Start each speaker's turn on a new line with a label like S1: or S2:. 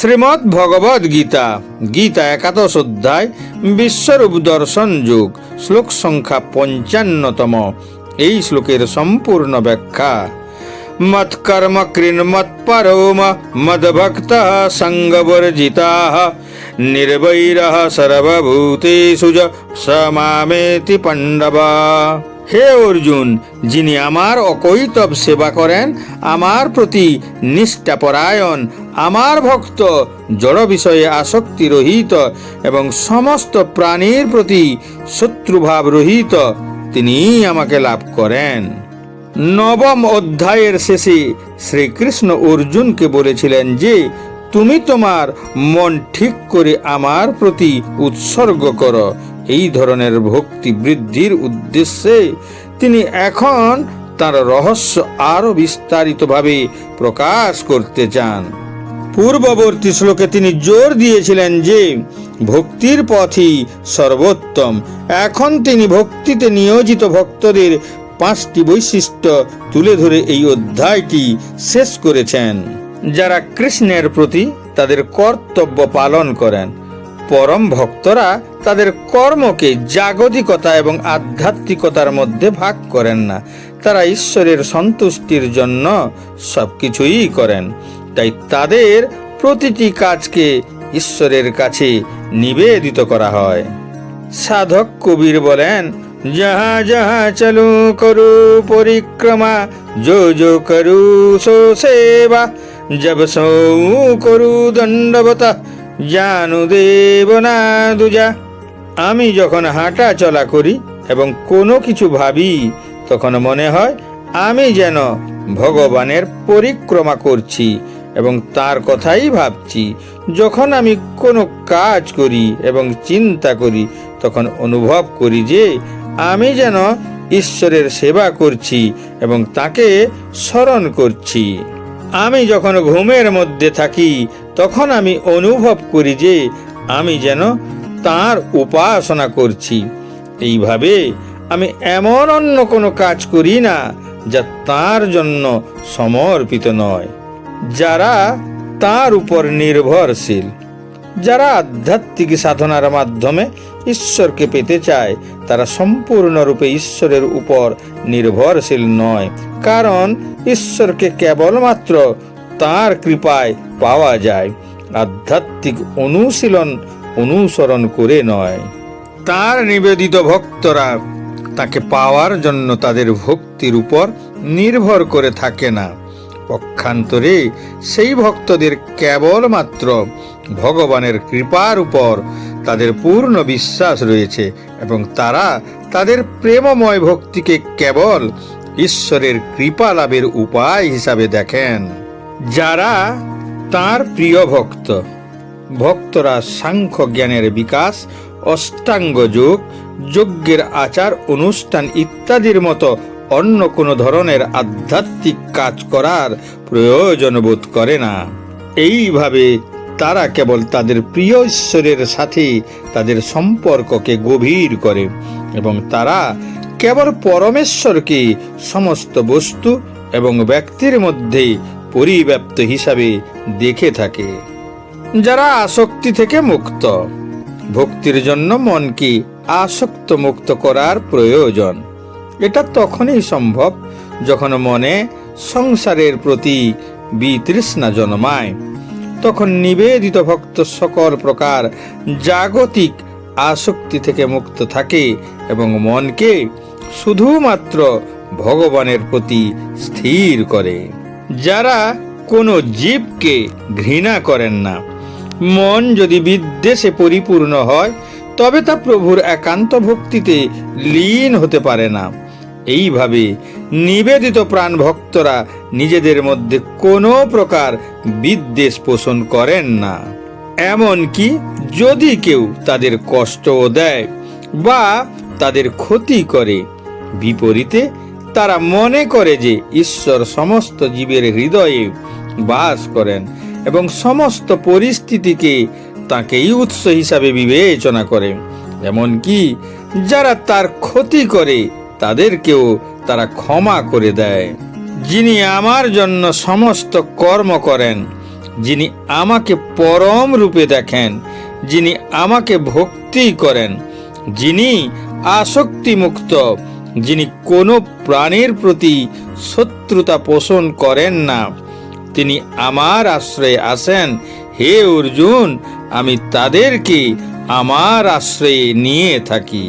S1: শ্রীমদ্ ভগবদ গীতা গীতা একাদশ অধ্যায় বিশ্বরূপ দর্শন যুগ শ্লোক সংখ্যা পঞ্চান্নতম এই শ্লোকের সম্পূর্ণ ব্যাখ্যা মৎকর্ম কৃন্মৎপরোম মদ্ভক্ত সঙ্গবর্জিতা নির্বৈর সর্বভূতেষু য সমামেতি পাণ্ডবা হে অর্জুন, যিনি আমার অকৈতব সেবা করেন, আমার প্রতি নিষ্ঠাপরায়ণ, আমার ভক্ত জড় বিষয়ে আসক্তি রহিত এবং সমস্ত প্রাণীর প্রতি শত্রুভাব রহিত তিনিই আমাকে লাভ করেন। নবম অধ্যায়ের শেষে শ্রীকৃষ্ণ অর্জুনকে বলেছিলেন যে, তুমি তোমার মন ঠিক করে আমার প্রতি উৎসর্গ করো এই ধরনের ভক্তি বৃদ্ধির উদ্দেশ্যে তিনি এখন তার রহস্য আরও বিস্তারিতভাবে প্রকাশ করতে চান। পূর্ববর্তী শ্লোকে তিনি জোর দিয়েছিলেন যে, ভক্তির পথই সর্বোত্তম। এখন তিনি ভক্তিতে নিয়োজিত ভক্তদের পাঁচটি বৈশিষ্ট্য তুলে ধরে এই অধ্যায়টি শেষ করেছেন। যারা কৃষ্ণের প্রতি তাদের কর্তব্য পালন করেন, পরম ভক্তরা তাদের কর্মকে জাগতিকতা এবং আধ্যাত্মিকতার মধ্যে ভাগ করেন না। তারা ঈশ্বরের সন্তুষ্টির জন্য সবকিছুই করেন। তাই তাদের প্রতিটি কাজকে ঈশ্বরের কাছে নিবেদিত করা হয়। সাধক কবির বলেন, যাহা যাহা চলু করু পরিক্রমা, যো যো করু সো সেবা। জব সৌ করু দণ্ডবত, জানু দেব না দুজা। আমি যখন হাঁটা চলা করি এবং কোনো কিছু ভাবি, তখন মনে হয় আমি যেন ভগবানের পরিক্রমা করছি এবং তার কথাই ভাবছি। যখন আমি কোনো কাজ করি এবং চিন্তা করি, তখন অনুভব করি যে আমি যেন ঈশ্বরের সেবা করছি এবং তাকে স্মরণ করছি। আমি যখন ঘুমের মধ্যে থাকি, তখন আমি অনুভব করি যে আমি যেন তার উপাসনা করছি। এইভাবে আমি এমন অন্য কোনো কাজ করি না, যা তার জন্য সমর্পিত নয়। যারা তার উপর নির্ভরশীল, যারা আধ্যাত্মিক সাধনার মাধ্যমে ঈশ্বরকে পেতে চায়, তারা সম্পূর্ণরূপে ঈশ্বরের উপর নির্ভরশীল নয়। কারণ ঈশ্বরকে কেবলমাত্র তার কৃপায় পাওয়া যায়। আধ্যাত্মিক অনুশীলন অনুসরণ করে নয়। তার নিবেদিত ভক্তরা তাকে পাওয়ার জন্য তাদের ভক্তির উপর নির্ভর করে থাকে না। পক্ষান্তরে সেই ভক্তদের কেবলমাত্র ভগবানের কৃপার উপর তাদের পূর্ণ বিশ্বাস রয়েছে এবং তারা তাদের প্রেমময় ভক্তিকে কেবল ঈশ্বরের কৃপা লাভের উপায় হিসাবে দেখেন। যারা তার প্রিয় ভক্ত ভক্তরা সাংখ্য জ্ঞানের বিকাশ, অষ্টাঙ্গ যোগ, যজ্ঞের আচার, অনুষ্ঠান ইত্যাদির মতো অন্য কোনো ধরনের আধ্যাত্মিক কাজ করার প্রয়োজন বোধ করে না। এইভাবে তারা কেবল তাদের প্রিয় ঈশ্বরের সাথে তাদের সম্পর্ককে গভীর করে এবং তারা কেবল পরমেশ্বরকে সমস্ত বস্তু এবং ব্যক্তির মধ্যে পরিব্যাপ্ত হিসাবে দেখে থাকে। যারা আসক্তি থেকে মুক্ত। ভক্তির জন্য মনকে আসক্ত মুক্ত করার প্রয়োজন? এটা তখনই সম্ভব যখন মনে সংসারের প্রতি বিতৃষ্ণা জন্মায়। তখন নিবেদিত ভক্ত সকল প্রকার জাগতিক আসক্তি থেকে মুক্ত থাকে এবং মনকে শুধুমাত্র ভগবানের প্রতি স্থির করে। যারা কোনো জীবকে ঘৃণা করেন না মন যদি বিদ্বেষে পরিপূর্ণ হয়, তবে তা প্রভুর একান্ত ভক্তিতে লীন হতে পারে না। এইভাবে নিবেদিত প্রাণ ভক্তরা নিজেদের মধ্যে কোনো প্রকার বিদ্বেষ পোষণ করেন না। এমনকি যদি কেউ তাদের কষ্টও দেয় বা তাদের ক্ষতি করে, বিপরীতে তারা মনে করে যে ঈশ্বর সমস্ত জীবের হৃদয়ে বাস করেন। এবং সমস্ত পরিস্থিতিকে তাকেই উৎস হিসাবে বিবেচনা করে। এমনকি যারা তার ক্ষতি করে, তাদেরকেও তারা ক্ষমা করে দেয়। যিনি আমার জন্য সমস্ত কর্ম করেন, যিনি আমাকে পরম রূপে দেখেন, যিনি আমাকে ভক্তি করেন, যিনি আসক্তি মুক্ত যিনি কোনো প্রাণীর প্রতি শত্রুতা পোষণ করেন না তিনি আমার আশ্রয়ে আসেন হে অর্জুন আমি তাদেরকে আমার আশ্রয়ে নিয়ে থাকি।